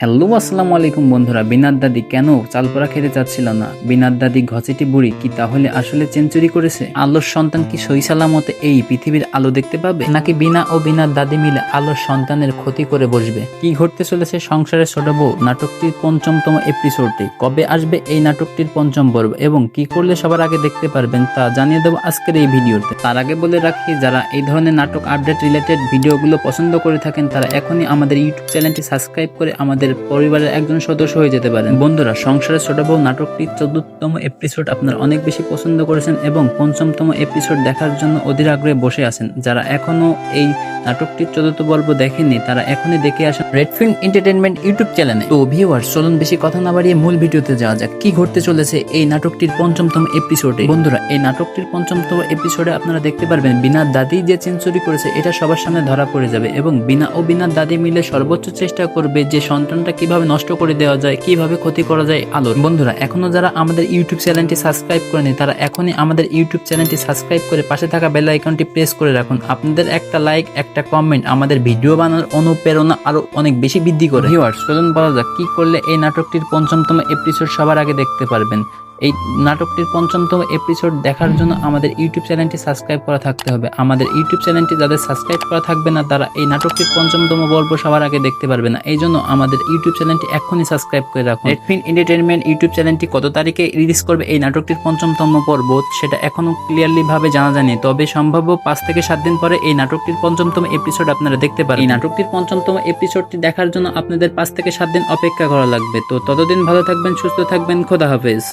Hello, আসসালামু আলাইকুম বন্ধুরা। বিনার দাদি, কেন চালপোড়া খেতে চাচ্ছিল না? বিনার দাদি ঘচেটি বুড়ি কি তাহলে আসলে চেঞ্চুরি করেছে? আলোর সন্তান কি সই সালামতে এই পৃথিবীর আলো দেখতে পাবে? নাকি বিনা ও বিনার দাদি মিলে আলোর সন্তানের ক্ষতি করে বসবে? কি ঘটতে চলেছে সংসারের ছোট বউ? নাটকটির পঞ্চমতম এপিসোডটি কবে আসবে এই নাটকটির পঞ্চম পর্ব? এবং কি করলে সবার আগে দেখতে পারবেন তা জানিয়ে দেবো আজকের এই ভিডিওতে। তার আগে বলে রাখি, যারা এই ধরনের নাটক আপডেট রিলেটেড ভিডিওগুলো পছন্দ করে থাকেন, তারা এখনই আমাদের ইউটিউব চ্যানেলটি সাবস্ক্রাইব করে আমাদের পরিবারের একজন সদস্য হয়ে যেতে পারেন। বন্ধুরা, সংসারের ছোট বউ নাটকটির চতুর্থতম এপিসোড আপনারা অনেক বেশি পছন্দ করেছেন এবং পঞ্চমতম এপিসোড দেখার জন্য অধীর আগ্রহে বসে আছেন। যারা এখনও এই নাটকটির চতুর্থ পর্ব দেখেননি, তারা এখনই দেখে আসেন রেডফিল্ম এন্টারটেনমেন্ট ইউটিউব চ্যানেলে তো ভিউয়ার্স চলুন বেশি কথা না বাড়িয়ে মূল ভিডিওতে যাওয়া যাক। কি ঘটতে চলেছে এই নাটকটির পঞ্চমতম এপিসোডে বন্ধুরা, এই নাটকটির পঞ্চমতম এপিসোডে আপনারা দেখতে পারবেন বিনা দাদি যে সেঞ্চুরি করেছে, এটা সবার সামনে ধরা পড়ে যাবে এবং বিনা ও বিনা দাদি মিলে সর্বোচ্চ চেষ্টা করবে যে সন্তানটা কীভাবে নষ্ট করে দেওয়া যায়, কীভাবে ক্ষতি করা যায়, আলোর। বন্ধুরা এখনও যারা আমাদের ইউটিউব চ্যানেলটি সাবস্ক্রাইব করেনি, তারা এখনই আমাদের ইউটিউব চ্যানেলটি সাবস্ক্রাইব করে পাশে থাকা বেল আইকনটি প্রেস করে রাখুন। আপনাদের একটা লাইক, একটা কমেন্ট আমাদের ভিডিও বানানোর অনুপ্রেরণা আরও অনেক বেশি বৃদ্ধি করে। ভিউয়ার্স, চলুন বলা যাক, কি করলে এই নাটকটির পঞ্চমতম এপিসোড সবার আগে দেখতে পারবেন? এই নাটকটির পঞ্চমতম এপিসোড দেখার জন্য আমাদের ইউটিউব চ্যানেলটি সাবস্ক্রাইব করা থাকতে হবে। আমাদের ইউটিউব চ্যানেলটি যাদের সাবস্ক্রাইব করা থাকবে না তারা এই নাটকটির পঞ্চমতম পর্ব সবার আগে দেখতে পারবে না। এই জন্য আমাদের ইউটিউব চ্যানেলটি এখনই সাবস্ক্রাইব করে রাখুন। রেডফিন এন্টারটেনমেন্ট ইউটিউব চ্যানেলটি কত তারিখে রিলিজ করবে এই নাটকটির পঞ্চমতম পর্ব সেটা এখনও ক্লিয়ারলি ভাবে জানা যায়নি। তবে সম্ভাব্য পাঁচ থেকে সাত দিন পরে এই নাটকটির পঞ্চমতম এপিসোড আপনারা দেখতে পারেন এই নাটকটির পঞ্চমতম এপিসোডটি দেখার জন্য আপনাদের পাঁচ থেকে সাত দিন অপেক্ষা করা লাগবে। তো ততদিন ভালো থাকবেন সুস্থ থাকবেন খোদা হাফেজ।